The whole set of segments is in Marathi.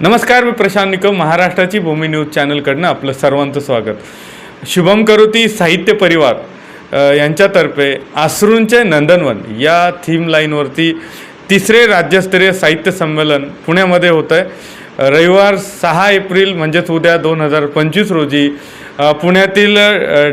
नमस्कार मी प्रशांत निकम महाराष्ट्राची भूमी न्यूज चॅनलकडनं आपलं सर्वांचं स्वागत. शुभम करोती साहित्य परिवार यांच्यातर्फे आसरूंचे नंदनवन या थीम लाईनवरती तिसरे राज्यस्तरीय साहित्य संमेलन पुण्यामध्ये होतं आहे रविवार सहा एप्रिल म्हणजेच उद्या दोन हजार पंचवीस रोजी पुण्यातील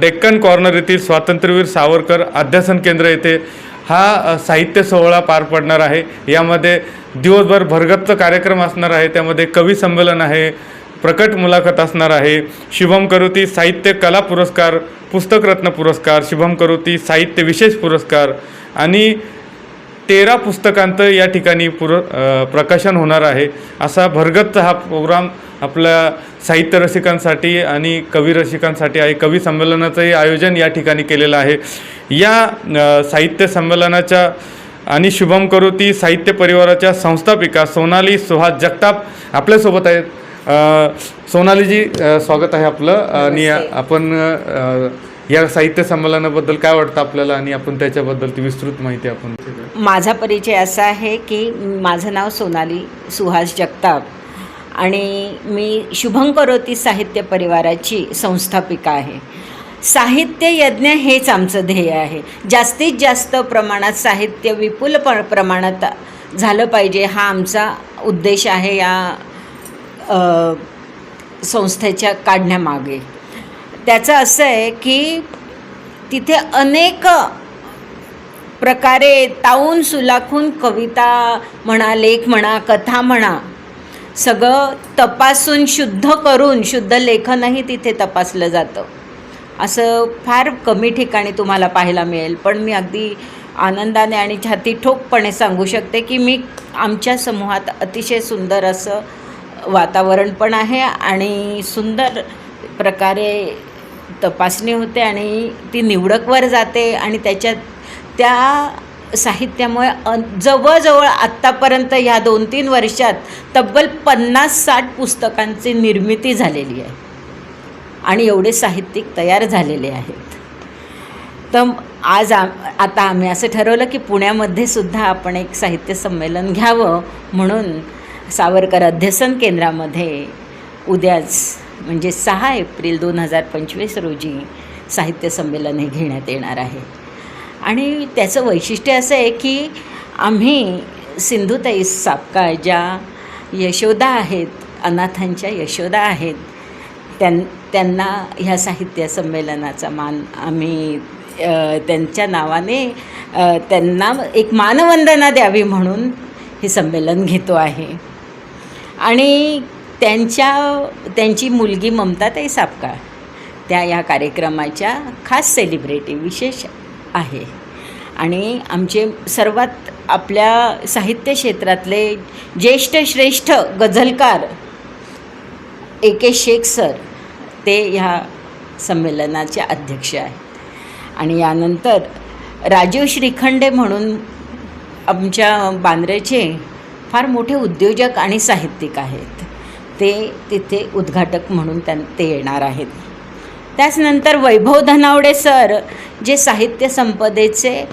डेक्कन कॉर्नर येथील स्वातंत्र्यवीर सावरकर अध्यासन केंद्र येथे हा साहित्य सोहळा पार पडणार आहे. यामध्ये दिवसभर भरगच्च कार्यक्रम असणार आहे. त्यामध्ये कवी संमेलन आहे प्रकट मुलाखत असणार आहे. शुभम करोती साहित्य कला पुरस्कार पुस्तकरत्न पुरस्कार शुभम करोती साहित्य विशेष पुरस्कार आणि तेरा पुस्तकांचं या ठिकाणी पुर प्रकाशन होणार आहे. असा भरगच्च हा प्रोग्राम आपल्या साहित्य रसिकांसाठी आणि कवी रसिकांसाठी आहे. कवी संमेलनाचंही आयोजन या ठिकाणी केलेलं आहे. या साहित्य संमेलनाच्या आणि शुभम करोती साहित्य परिवाराच्या संस्थापिका सोनाली सुहास जगताप आपल्यासोबत आहेत. सोनालीजी स्वागत आहे आपलं. आणि आपण या साहित्य संमेलनाबद्दल काय वाटतं आपल्याला? आणि आपण त्याच्याबद्दल ती विस्तृत माहिती आपण माझा परिचय असा आहे की माझं नाव सोनाली सुहास जगताप आणि मी शुभं करोती साहित्य परिवाराची संस्थापिका आहे. साहित्य यज्ञ हेच आमचं ध्येय आहे. जास्तीत जास्त प्रमाणात साहित्य विपुल प प्रमाणात झालं पाहिजे हा आमचा उद्देश आहे या संस्थेच्या काढण्यामागे. त्याचं असं आहे की तिथे अनेक प्रकारे ताऊन सुलाखून कविता म्हणा लेख म्हणा कथा म्हणा सगळं तपासून शुद्ध करून शुद्ध लेखनही तिथे तपासलं जातं. असं फार कमी ठिकाणी तुम्हाला पाहायला मिळेल. पण मी अगदी आनंदाने आणि छाती ठोकपणे सांगू शकते की मी आमच्या समूहात अतिशय सुंदर असं वातावरण पण आहे आणि सुंदर प्रकारे तपासणी होते आणि ती निवडकवर जाते आणि त्याच्यात त्या साहित्यामुळे जवळजवळ आत्तापर्यंत ह्या दोन तीन वर्षात तब्बल पन्नास साठ पुस्तकांची निर्मिती झालेली आहे. आणि एवढे साहित्यिक तयार झालेले आहेत. तर आज आम आता आम्ही असं ठरवलं की पुण्यामध्ये सुद्धा आपण एक साहित्य संमेलन घ्यावं म्हणून सावरकर अध्यसन केंद्रामध्ये उद्याच म्हणजे सहा एप्रिल दोन हजार पंचवीस रोजी साहित्य संमेलन हे घेण्यात येणार आहे. आणि त्याचं वैशिष्ट्य असं आहे की आम्ही सिंधुताई सापका ज्या यशोदा आहेत अनाथांच्या यशोदा आहेत त्यां त्यांना ह्या साहित्य संमेलनाचा मान आम्ही त्यांच्या नावाने त्यांना एक मानवंदना द्यावी म्हणून हे संमेलन घेतो आहे. आणि त्यांच्या त्यांची मुलगी ममताताई सापकाळ त्या या कार्यक्रमाच्या खास सेलिब्रिटी विशेष आहे. आणि आमचे सर्वात आपल्या साहित्य क्षेत्रातले ज्येष्ठ श्रेष्ठ गझलकार ए के शेख सर ते ह्या संमेलनाचे अध्यक्ष आहेत. आणि यानंतर राजीव श्रीखंडे म्हणून आमच्या बांद्र्याचे फार मोठे उद्योजक आणि साहित्यिक आहेत. ते तिथे उद्घाटक म्हणून त्यां ते येणार आहेत. त्याचनंतर वैभव धनावडे सर जे साहित्य संपदेचे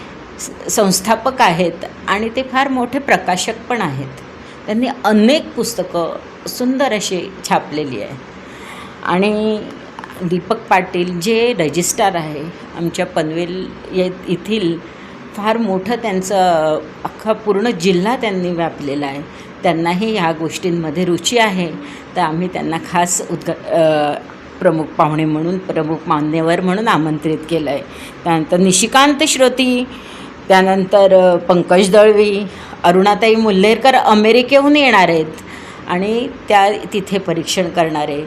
संस्थापक आहेत आणि ते फार मोठे प्रकाशक पण आहेत. त्यांनी अनेक पुस्तकं सुंदर अशी छापलेली आहेत. आणि दीपक पाटील जे रजिस्ट्रार आहे आमच्या पनवेल ये येथील फार मोठं त्यांचं अख्खा पूर्ण जिल्हा त्यांनी व्यापलेला आहे. त्यांनाही ह्या गोष्टींमध्ये रुची आहे. तर आम्ही त्यांना खास उद्घा प्रमुख पाहुणे म्हणून प्रमुख मान्यवर म्हणून आमंत्रित केलं आहे त्यानंतर निशिकांत श्रोती त्यानंतर पंकज दळवी अरुणाताई मुल्हेरकर अमेरिकेहून येणार आहेत आणि त्या तिथे परीक्षण करणार आहे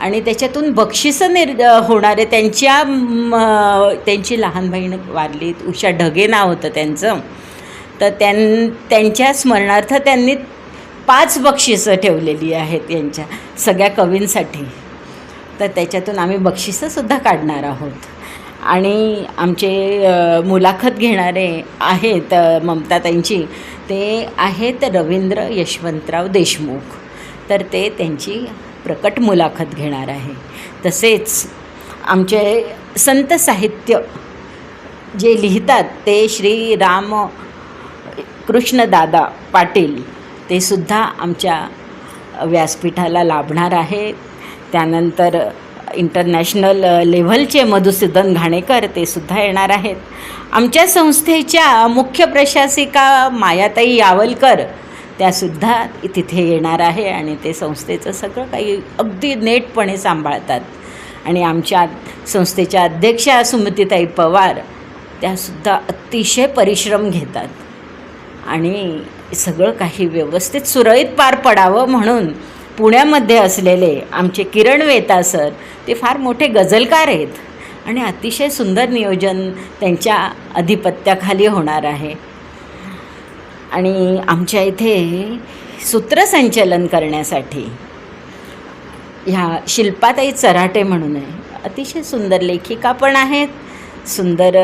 आणि त्याच्यातून बक्षिसं निर् होणारे त्यांच्या त्यांची लहान बहीण वारली उषा ढगे नाव होतं त्यांचं. तर त्यां त्यांच्या स्मरणार्थ त्यांनी पाच बक्षिसं ठेवलेली आहेत यांच्या सगळ्या कवींसाठी. तर त्याच्यातून आम्ही बक्षिसंसुद्धा काढणार आहोत. आणि आमचे मुलाखत घेणारे आहेत ममता ममताताईंची ते आहेत रवींद्र यशवंतराव देशमुख. तर ते त्यांची प्रकट मुलाखत घेणार आहे. तसेच आमचे संत साहित्य जे लिहितात ते श्री राम कृष्णदादा पाटील ते सुद्धा आमच्या व्यासपीठाला लाभणार आहे. त्यानंतर इंटरनॅशनल लेव्हलचे मधुसूदन घाणेकर ते सुद्धा येणार आहेत. आमच्या संस्थेच्या मुख्य प्रशासिका मायाताई यावलकर त्यासुद्धा तिथे येणार आहे आणि ते संस्थेचं सगळं काही अगदी नेटपणे सांभाळतात. आणि आमच्या संस्थेच्या अध्यक्षा सुमतीताई पवार त्यासुद्धा अतिशय परिश्रम घेतात. आणि सगळं काही व्यवस्थित सुरळीत पार पडावं म्हणून पुण्यामध्ये असलेले आमचे किरण वेता सर ते फार मोठे गझलकार आहेत. आणि अतिशय सुंदर नियोजन त्यांच्या अधिपत्याखाली होणार आहे. आणि आमच्या इथे सूत्रसंचलन करण्यासाठी ह्या शिल्पाताई चराटे म्हणून आहे. अतिशय सुंदर लेखिका पण आहेत सुंदर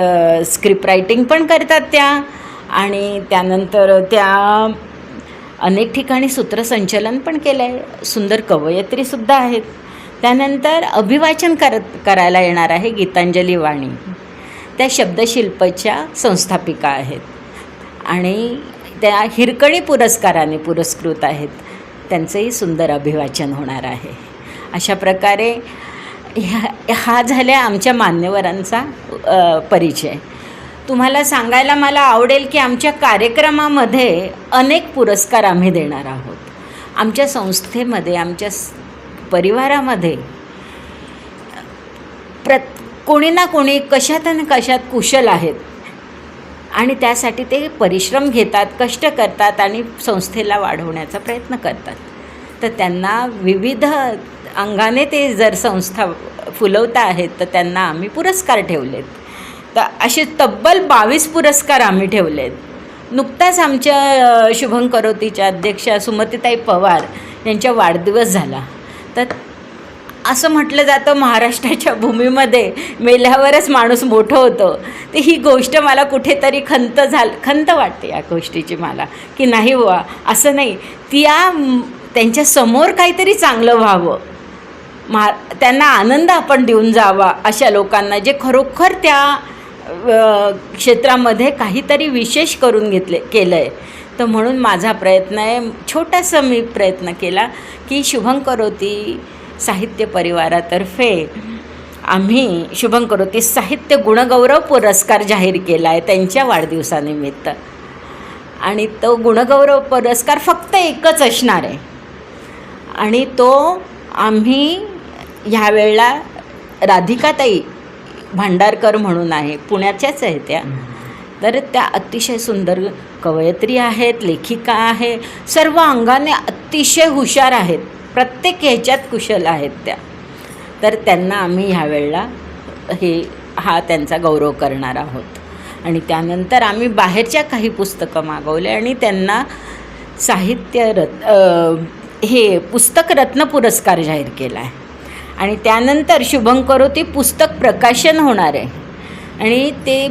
स्क्रिप्ट रायटिंग पण करतात त्या आणि त्यानंतर त्या अनेक ठिकाणी सूत्रसंचलन पण केलं आहे सुंदर कवयत्रीसुद्धा आहेत. त्यानंतर अभिवाचन करत करायला येणार आहे गीतांजली वाणी. त्या शब्दशिल्पच्या संस्थापिका आहेत. आणि त्या हिरकणी पुरस्काराने पुरस्कृत आहेत. त्यांचंही सुंदर अभिवाचन होणार आहे. अशा प्रकारे ह्या हा झाल्या आमच्या मान्यवरांचा परिचय. तुम्हाला सांगायला मला आवडेल की आमच्या कार्यक्रमामध्ये अनेक पुरस्कार आम्ही देणार आहोत. आमच्या संस्थेमध्ये आमच्या परिवारामध्ये प्रत कोणी ना कोणी कशात आणि कशात कुशल आहेत. आणि त्यासाठी ते परिश्रम घेतात कष्ट करतात आणि संस्थेला वाढवण्याचा प्रयत्न करतात. तर त्यांना विविध अंगाने ते जर संस्था फुलवता आहेत तर त्यांना आम्ही पुरस्कार ठेवलेत. तर असे तब्बल बावीस पुरस्कार आम्ही ठेवलेत. नुकताच आमच्या शुभंकरोतीच्या शुभं करोतीच्या अध्यक्षा सुमतीताई पवार यांच्या वाढदिवस झाला. तर असं म्हटलं जातं महाराष्ट्राच्या भूमीमध्ये. मेल्यावरच माणूस मोठं होतं. तर ही गोष्ट मला कुठेतरी खंत झाल खंत वाटते या गोष्टीची मला की नाही बुवा असं नाही. त्या त्यांच्यासमोर काहीतरी चांगलं व्हावं. मा त्यांना आनंद आपण देऊन जावा अशा लोकांना जे खरोखर त्या क्षेत्रामध्ये काहीतरी विशेष करून घेतले केलं आहे तर म्हणून माझा प्रयत्न आहे छोटासा मी प्रयत्न केला की शुभंकरोती साहित्य परिवारातर्फे आम्ही शुभं करोती साहित्य गुणगौरव पुरस्कार जाहीर केला आहे त्यांच्या वाढदिवसानिमित्त. आणि तो गुणगौरव पुरस्कार फक्त एकच असणार आहे. आणि तो आम्ही ह्यावेळेला राधिकाताई भांडारकर म्हणून आहे पुण्याच्याच आहे त्या. तर त्या अतिशय सुंदर कवयत्री आहेत लेखिका आहे सर्व अंगाने अतिशय हुशार आहेत. प्रत्येक ह्याच्यात कुशल आहेत त्या. तर त्यांना आम्ही ह्यावेळेला हे हा त्यांचा गौरव करणार आहोत. आणि त्यानंतर आम्ही बाहेरच्या काही पुस्तकं मागवले आणि त्यांना साहित्य रत् हे पुस्तक रत्न पुरस्कार जाहीर केला आहे. आणि त्यानंतर शुभं करोती पुस्तक प्रकाशन होणार आहे. आणि ते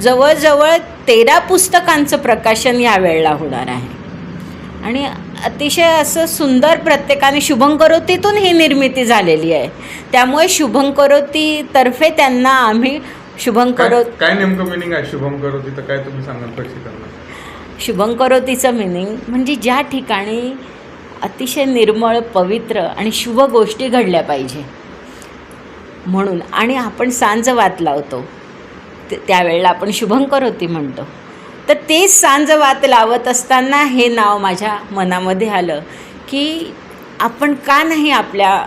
जवळजवळ तेरा पुस्तकांचं प्रकाशन यावेळेला होणार आहे. आणि अतिशय असं सुंदर प्रत्येकाने शुभं करोतीतून ही निर्मिती झालेली आहे. त्यामुळे शुभं करोतीतर्फे त्यांना आम्ही शुभं काय नेमकं मिनिंग आहे शुभम करो तिथं काय तुम्ही सांगाल प्रेक्षकांना शुभं करोतीचं मिनिंग म्हणजे ज्या ठिकाणी अतिशय निर्मळ पवित्र आणि शुभ गोष्टी घडल्या पाहिजे. म्हणून आणि आपण सांज वात लावतो. त्यावेळेला आपण शुभं करोती म्हणतो. तर तेच सांज वात लावत असताना हे नाव माझ्या मनामध्ये आलं की आपण का नाही आपल्या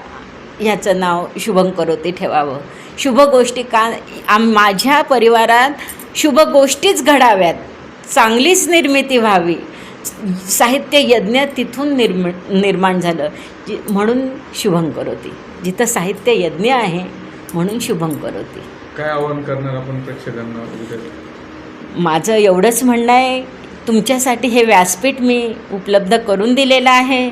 ह्याचं नाव शुभं करोती ठेवावं? शुभ गोष्टी का आम माझ्या परिवारात शुभ गोष्टीच घडाव्यात. चांगलीच निर्मिती व्हावी. साहित्य यज्ञ तिथून निर्म निर्माण झालं. जी म्हणून शुभं करोती. जिथं साहित्य यज्ञ आहे म्हणून शुभं करोती. काय आवाहन करणार आपण प्रेक्षकांना? माझं एवढंच म्हणणं आहे तुमच्यासाठी हे व्यासपीठ मी उपलब्ध करून दिलेलं आहे.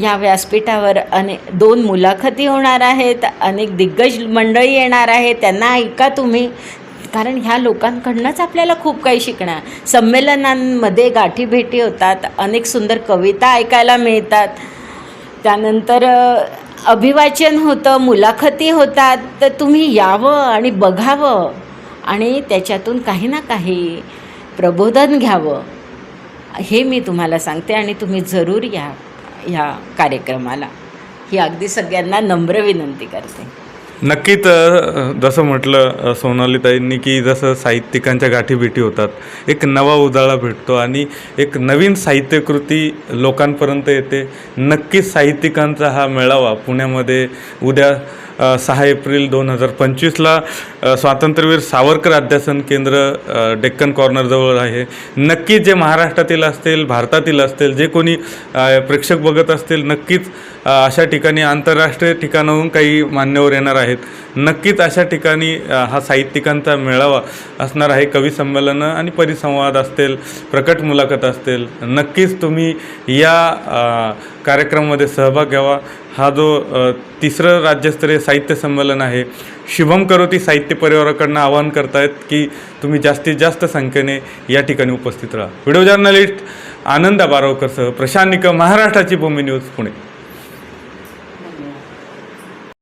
या व्यासपीठावर अने दोन मुलाखती होणार आहेत अनेक दिग्गज मंडळी येणार आहे त्यांना ऐका तुम्ही. कारण ह्या लोकांकडनंच आपल्याला खूप काही शिकणार. संमेलनांमध्ये गाठीभेटी होतात अनेक सुंदर कविता ऐकायला मिळतात. त्यानंतर अभिवाचन होतं मुलाखती होतात. तर तुम्ही यावं आणि बघावं. आणि त्याच्यातून काही ना काही प्रबोधन घ्यावं हे मी तुम्हाला सांगते आणि तुम्ही जरूर या ह्या कार्यक्रमाला. ही अगदी सगळ्यांना नम्र विनंती करते. नक्कीच जसं म्हटलं सोनालीताईंनी की जसं साहित्यिकांच्या गाठीभेटी होतात एक नवा उजाळा भेटतो आणि एक नवीन साहित्यकृती लोकांपर्यंत येते. नक्कीच साहित्यिकांचा हा मेळावा पुण्यामध्ये उद्या सहा एप्रिल दोन हजार पंचवीसला स्वातंत्र्यवीर सावरकर अध्यासन केंद्र डेक्कन कॉर्नरजवळ आहे. नक्कीच जे महाराष्ट्रातील असतील भारतातील असतील जे कोणी प्रेक्षक बघत असतील नक्कीच अशा ठिकाणी आंतरराष्ट्रीय ठिकाणाहून काही मान्यवर येणार आहेत. नक्कीच अशा ठिकाणी हा साहित्यिकांचा मेळावा असणार आहे कवी संमेलनं आणि परिसंवाद असतील प्रकट मुलाखत असतील. नक्कीच तुम्ही या कार्यक्रमामध्ये सहभाग घ्यावा. हा जो तिसरं राज्यस्तरीय साहित्य संमेलन आहे शुभम करोती साहित्य परिवाराकडनं आवाहन करतायत की तुम्ही जास्तीत जास्त संख्येने या ठिकाणी उपस्थित राहा. व्हिडिओ जर्नलिस्ट आनंद बारावकरसह प्रशांत निकम महाराष्ट्राची भूमी न्यूज पुणे.